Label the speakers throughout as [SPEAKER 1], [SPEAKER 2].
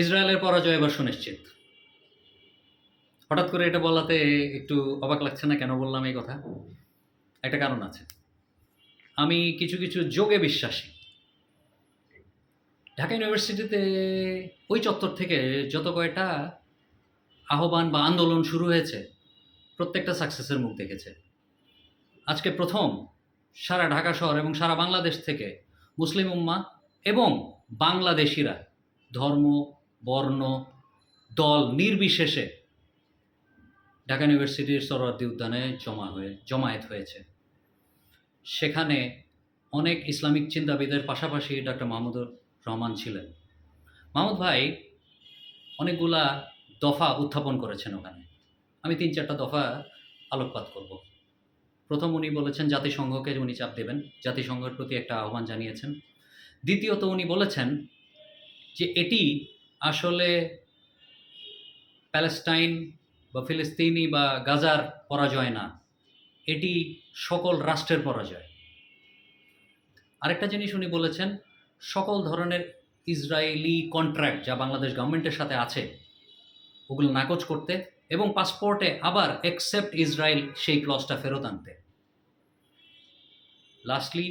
[SPEAKER 1] ইসরায়েলের পরাজয় এবার সুনিশ্চিত। হঠাৎ করে এটা বলাতে একটু অবাক লাগছে না কেন বললাম এই কথা? একটা কারণ আছে। আমি কিছু কিছু যোগে বিশ্বাসী। ঢাকা ইউনিভার্সিটিতে ওই চত্বর থেকে যত কয়টা আহ্বান বা আন্দোলন শুরু হয়েছে, প্রত্যেকটা সাকসেসের মুখ দেখেছে। আজকে প্রথম সারা ঢাকা শহর এবং সারা বাংলাদেশ থেকে মুসলিম উম্মা এবং বাংলাদেশিরা ধর্ম বর্ণ, দল নির্বিশেষে ঢাকা ইউনিভার্সিটির সরওয়ার্দী উদ্যানে জমা হয়ে, জমায়েত হয়েছে। সেখানে অনেক ইসলামিক চিন্তাবিদের পাশাপাশি ডক্টর মাহমুদুর রহমান ছিলেন। মাহমুদ ভাই অনেকগুলা দফা উত্থাপন করেছেন ওখানে। আমি তিন চারটা দফা আলোকপাত করব। প্রথম উনি বলেছেন, জাতিসংঘকে উনি চাপ দেবেন। জাতিসংঘের প্রতি একটা আহ্বান জানিয়েছেন। দ্বিতীয়ত উনি বলেছেন যে এটি আসলে প্যালেস্টাইন বা ফিলিস্তিনি বা গাজার পরাজয় না, এটি সকল রাষ্ট্রের পরাজয়। আরেকটা জিনিস উনি বলেছেন, সকল ধরনের ইসরায়েলি কন্ট্রাক্ট যা বাংলাদেশ গভর্নমেন্টের সাথে আছে, ওগুলো নাকচ করতে এবং পাসপোর্টে আবার একসেপ্ট ইসরায়েল সেই ক্লসটা ফেরত আনতে। লাস্টলি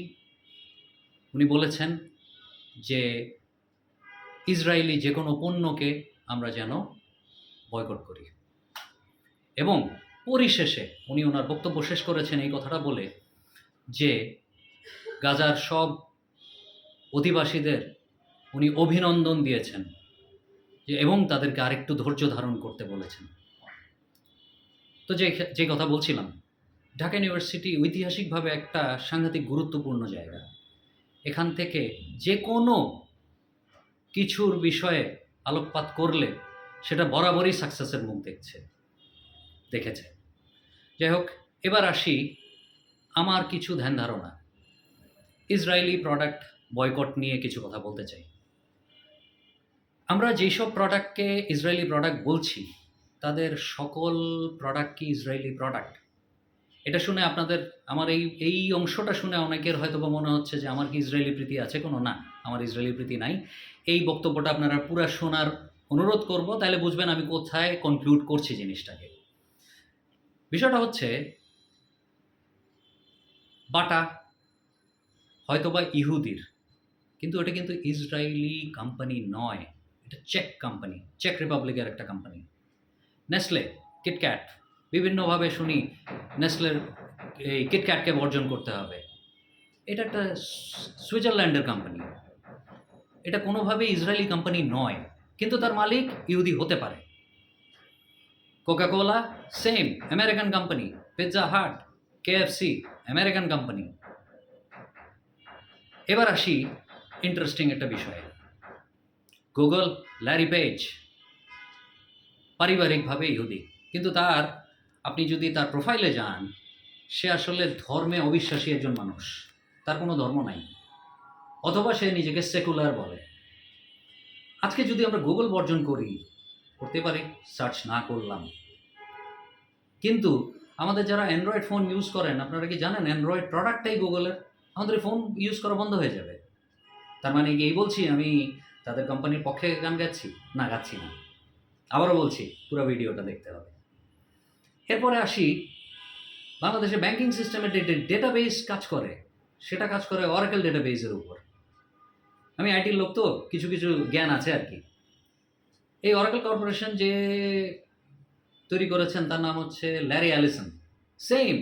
[SPEAKER 1] উনি বলেছেন যে ইসরায়েলি যে কোনো পণ্যকে আমরা যেন বয়কট করি। এবং পরিশেষে উনি ওনার বক্তব্য শেষ করেছেন এই কথাটা বলে যে গাজার সব অধিবাসীদের উনি অভিনন্দন দিয়েছেন যে এবং তাদেরকে আরেকটু ধৈর্য ধারণ করতে বলেছেন। তো যে যে কথা বলছিলাম, ঢাকা ইউনিভার্সিটি ঐতিহাসিকভাবে একটা সাংঘাতিক গুরুত্বপূর্ণ জায়গা। এখান থেকে যে কোনো কিছুর বিষয়ে আলোকপাত করলে সেটা বরাবরই সাকসেসের মুখ দেখছে, দেখেছে। যাই হোক, এবার আসি আমার কিছু ধ্যান ধারণা। ইসরায়েলি প্রোডাক্ট বয়কট নিয়ে কিছু কথা বলতে চাই। আমরা যেসব প্রোডাক্টকে ইসরায়েলি প্রোডাক্ট বলছি, তাদের সকল প্রোডাক্ট কি ইসরায়েলি প্রোডাক্ট এটা শুনে আপনাদের, আমার এই এই অংশটা শুনে অনেকের হয়তো বা মনে হচ্ছে যে আমার কি ইসরায়েলি প্রীতি আছে কোনো? না, আমার ইসরায়েলি প্রীতি নাই। এই বক্তব্যটা আপনারা পুরা শোনার অনুরোধ করব, তাহলে বুঝবেন আমি কোথায় কনক্লুড করছি জিনিসটাকে। বিষয়টা হচ্ছে, বাটা হয়তোবা ইহুদির, কিন্তু এটা কিন্তু ইসরায়েলি কোম্পানি নয়। এটা চেক কোম্পানি চেক রিপাবলিকের একটা কোম্পানি নেসলে কিটক্যাট বিভিন্নভাবে শুনি নেসলের এই কিটক্যাটকে বর্জন করতে হবে। এটা একটা সুইজারল্যান্ডের কোম্পানি এটা কোনোভাবেই ইসরায়েলি কোম্পানি নয়, কিন্তু তার মালিক ইহুদি হতে পারে। Coca Cola same American company Pizza Hut KFC American company এবার আসি ইন্টারেস্টিং একটা বিষয়ে। গুগল ল্যারি পেজ পারিবারিকভাবে ইহুদি, কিন্তু তার আপনি যদি তার প্রোফাইলে যান, সে আসলে ধর্মে অবিশ্বাসী একজন মানুষ। তার কোনো ধর্ম নাই। অথবা সে নিজেকে সেকুলার বলে। আজকে যদি আমরা গুগল বর্জন করি, করতে পারি সার্চ না করলাম। কিন্তু আমাদের যারা অ্যান্ড্রয়েড ফোন ইউজ করেন, আপনারা কি জানেন অ্যান্ড্রয়েড প্রোডাক্টটাই গুগলের আমাদের ফোন ইউজ করা বন্ধ হয়ে যাবে। তার মানে এই বলছি, আমি তাদের কোম্পানির পক্ষে গান গাচ্ছি? না গাচ্ছি না। আবারও বলছি, পুরো ভিডিওটা দেখতে হবে। এরপরে আসি, বাংলাদেশে ব্যাংকিং সিস্টেমে ডেটাবেস কাজ করে, সেটা কাজ করে অরাকেল ডেটাবেসের উপর। আমি আইটির লোক তো, কিছু কিছু জ্ঞান আছে আর কি। এই অরাকেল কর্পোরেশন যে তৈরি করেছেন, তার নাম হচ্ছে ল্যারি অ্যালিসন সেম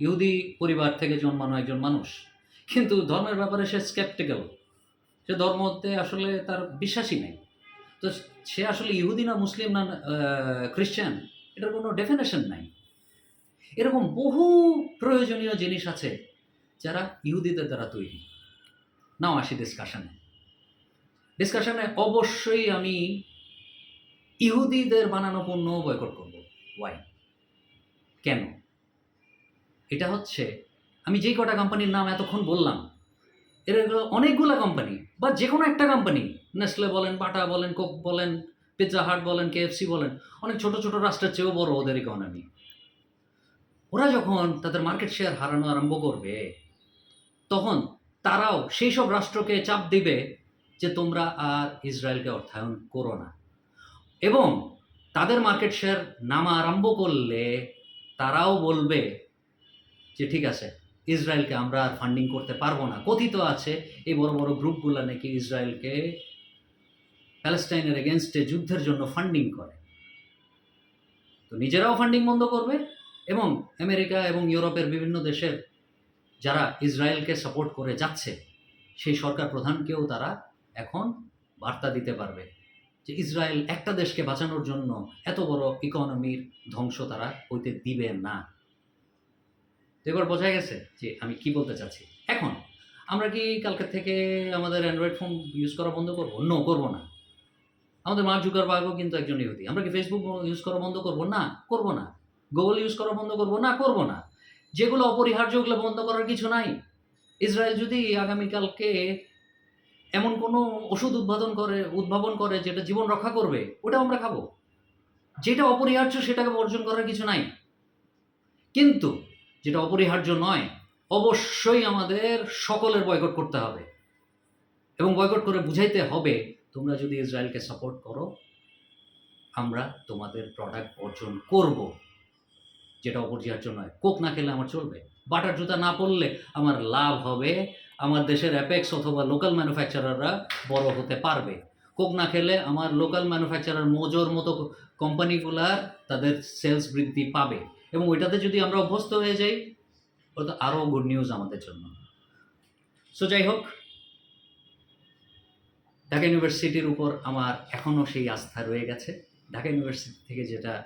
[SPEAKER 1] ইহুদি পরিবার থেকে জন্মানো একজন মানুষ। কিন্তু ধর্মের ব্যাপারে সে স্কেপটিক্যাল সে ধর্মতে আসলে তার বিশ্বাসই নেই। তো সে আসলে ইহুদি না মুসলিম না খ্রিশ্চান এটার কোনো ডেফিনেশন নাই। এরকম বহু প্রয়োজনীয় জিনিস আছে যারা ইহুদিদের দ্বারা তৈরি। নাও আসি ডিসকাশনে ডিসকাশনে অবশ্যই আমি ইহুদিদের বানানো পণ্য বয়কট করব। ওয়াই কেন? এটা হচ্ছে, আমি যেই কটা কোম্পানির নাম এতক্ষণ বললাম, এর অনেকগুলো কোম্পানি বা যে কোনো একটা কোম্পানি নেসলে বলেন বাটা বলেন কোক বলেন পিৎজা হাট বলেন কেএফসি বলেন, অনেক ছোট ছোট রাষ্ট্রের চেয়েও বড় ওদের ইকোনমি ওরা যখন তাদের মার্কেট শেয়ার হারানো আরম্ভ করবে, তখন তারাও সেই সব রাষ্ট্রকে চাপ দিবে যে তোমরা আর ইসরায়েলকে অর্থায়ন করো না। এবং তাদের মার্কেট শেয়ার নামা আরম্ভ করলে তারাও বলবে যে, ঠিক আছে, ইসরায়েলকে আমরা আর ফান্ডিং করতে পারব না। কথিত আছে, এই বড় বড় গ্রুপগুলো নাকি ইসরায়েলকে প্যালেস্টাইনের এগেনস্টে যুদ্ধের জন্য ফান্ডিং করে। তো নিজেরাও ফান্ডিং বন্ধ করবে এবং আমেরিকা এবং ইউরোপের বিভিন্ন দেশের যারা ইসরায়েলকে সাপোর্ট করে যাচ্ছে, সেই সরকার প্রধানকেও তারা এখন বার্তা দিতে পারবে যে ইসরায়েল একটা দেশকে বাঁচানোর জন্য এত বড় ইকোনমির ধ্বংস তারা হইতে দিবে না। তো এবার বোঝা গেছে যে আমি কি বলতে চাচ্ছি। এখন আমরা কি কালকে থেকে আমাদের অ্যান্ড্রয়েড ফোন ইউজ করা বন্ধ করব? নো করব না। আমাদের মার্ক জুকারবার্গও কিন্তু একজন ইহুদি। আমরা কি ফেসবুক ইউজ করা বন্ধ করব? না করব না। গুগল ইউজ করা বন্ধ করব? না করব না। যেগুলো অপরিহার্য, ওগুলো বন্ধ করার কিছু নাই। ইসরায়েল যদি আগামীকালকে এমন কোনো ওষুধ উদ্ভাবন করে উদ্ভাবন করে, যেটা জীবন রক্ষা করবে ওটা আমরা খাব। যেটা অপরিহার্য, সেটাকে বর্জন করার কিছু নাই। কিন্তু যেটা অপরিহার্য নয়, অবশ্যই আমাদের সকলের বয়কট করতে হবে। এবং বয়কট করে বুঝাইতে হবে তোমরা যদি ইসরায়েলকে সাপোর্ট করো, আমরা তোমাদের প্রোডাক্ট বর্জন করব। যেটা অপরিহার্য নয়, কোক না খেলে আমার চলবে। বাটার জুতা না পরলে আমার লাভ হবে আমার দেশের অ্যাপেক্স অথবা লোকাল ম্যানুফ্যাকচারাররা বড় হতে পারবে। কোক না খেলে আমার লোকাল ম্যানুফ্যাকচারার মোজোর মতো কোম্পানিগুলার তাদের সেলস বৃদ্ধি পাবে। এবং ওইটাতে যদি আমরা অভ্যস্ত হয়ে যাই, ওটা আরও গুড নিউজ আমাদের জন্য। সো যাই হোক ঢাকা ইউনিভার্সিটির উপর আমার এখনও সেই আস্থা রয়ে গেছে। ঢাকা ইউনিভার্সিটি থেকে যেটা,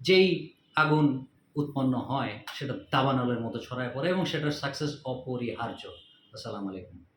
[SPEAKER 1] যেই আগুন উৎপন্ন হয়, সেটা দাবানলের মতো ছড়ায় পড়ে এবং সেটার সাকসেস অপরিহার্য। আসসালামু আলাইকুম।